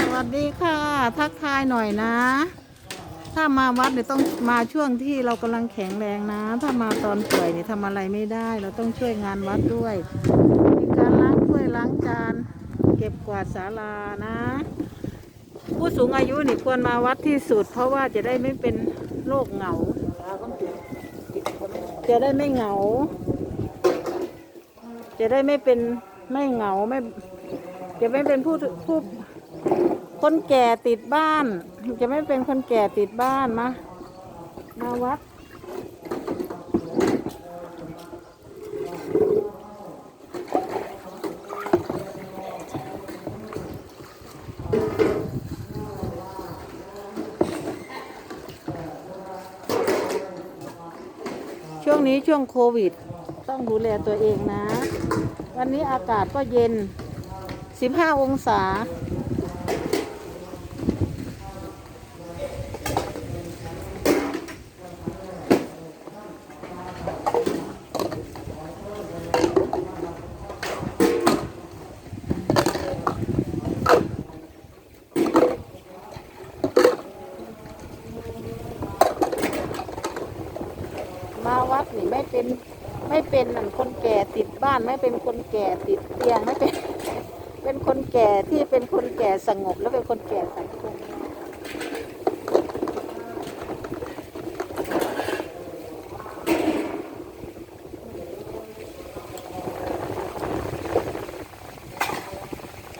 สวัสดีค่ะ ทักทายหน่อยนะ ถ้ามาวัดเนี่ยต้องมาช่วงที่เรากำลังแข็งแรงนะ ถ้ามาตอนป่วยเนี่ยทำอะไรไม่ได้ เราต้องช่วยงานวัดด้วยมีการล้างถ้วยล้างจาน เก็บกวาดศาลานะ ผู้สูงอายุนี่ควรมาวัดที่สุด เพราะว่าจะได้ไม่เป็นโรคเหงา จะได้ไม่เหงา จะได้ไม่เป็นไม่เหงาไม่จะไม่เป็นผู้ผู้ คนแก่ติดบ้าน จะไม่เป็นคนแก่ติดบ้านมามาวัดช่วงนี้ช่วงโควิด ต้องดูแลตัวเองนะ วันนี้อากาศก็เย็น 15 องศา มาวัดนี่ไม่เป็นไม่เป็นนั่นคนแก่ติดบ้านไม่เป็นคนแก่ติดเตียงไม่เป็น เป็นคนแก่ที่เป็นคนแก่สงบ แล้วเป็นคนแก่สังคม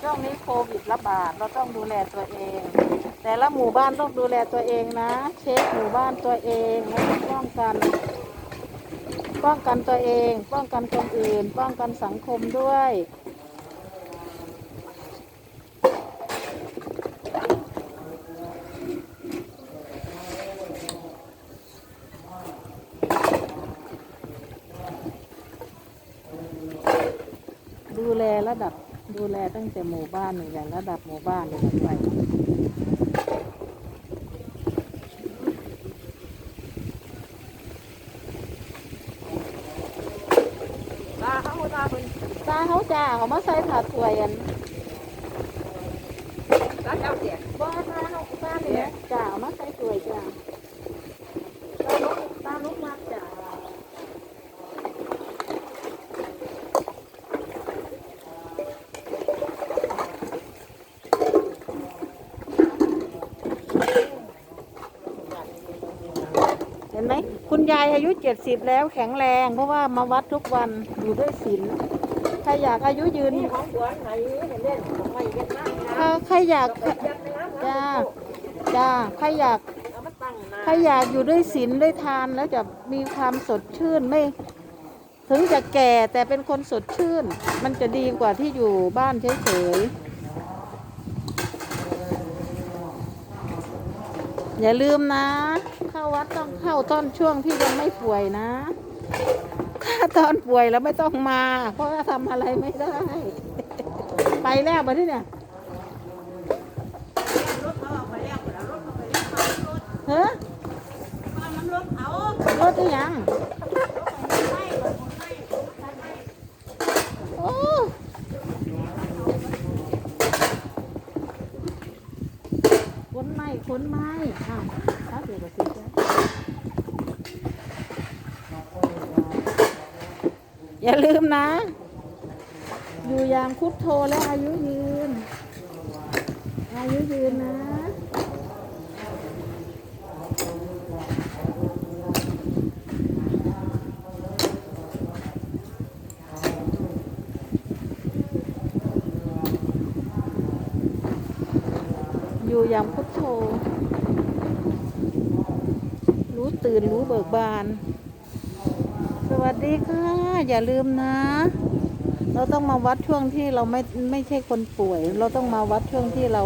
ช่วงนี้โควิดระบาดเราต้องดูแลตัวเอง แต่ละหมู่บ้านต้องดูแลตัวเองนะ เช็คหมู่บ้านตัวเองแล้วก็ป้องกัน ป้องกันตัวเอง ป้องกันคนอื่น ป้องกันสังคมด้วย ดูแลระดับดูแลตั้งแต่หมู่บ้านนึ่งอย่างระดับหมู่บ้านเลยไป ตา เขาตาเป็นตาเขาจ้าเขามาใส่ผ้าถวยอันตาเจ้าเสียบ้าตาเขาตาเนี่ยจ้าเอามาใส่ถวยจ้าตาลุกตาลุกมากจ้า เห็นไหม คุณยายอายุเจ็ดสิบแล้วแข็งแรง เพราะว่ามาวัดทุกวันอยู่ด้วยศีลใครอยากอายุยืนนี่ของสวนไหนเห็นเล่นของไม่เห็นนั่งนะถ้าใครอยากยัดน้ำจ้าจ้าใครอยากเอามาตั้งนาใครอยากอยู่ด้วยศีลด้วยทานแล้วจะมีความสดชื่นไม่ถึงจะแก่แต่เป็นคนสดชื่น มันจะดีกว่าที่อยู่บ้านเฉยๆ อย่าลืมนะ เข้าวัดต้องเข้าตอนช่วงที่ยังไม่ป่วยนะถ้าตอนป่วยแล้วไม่ต้องมา เพราะว่าทำอะไรไม่ได้ ไปแล้วมาที่เนี่ยรถเขาเอาไปแล้วรถเขาไปแล้วรถ เฮ้อ น้ำรถเขา รถที่ยัง โอ้ข นไม้ขนไม้อ้าวถ้าเดี๋ยวก็สิจ้ะอย่าลืมนะ อยู่อย่างคุดโทและอายุยืน อายุยืนนะ อยู่อย่างพุทโธ รู้ตื่นรู้เบิกบาน สวัสดีค่ะ อย่าลืมนะ เราต้องมาวัดช่วงที่เราไม่ไม่ใช่คนป่วย เราต้องมาวัดช่วงที่เรา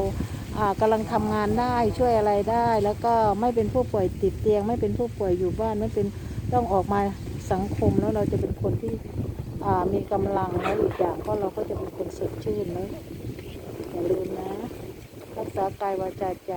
อ่ากำลังทำงานได้ช่วยอะไรได้ แล้วก็ไม่เป็นผู้ป่วยติดเตียง ไม่เป็นผู้ป่วยอยู่บ้านไม่เป็นต้องออกมาสังคมแล้วเราจะเป็นคนที่อ่ามีกำลังแล้วอีกอย่างก็เราก็จะเป็นคนสดชื่นนะอย่าลืมนะ รักษากายวาจาใจ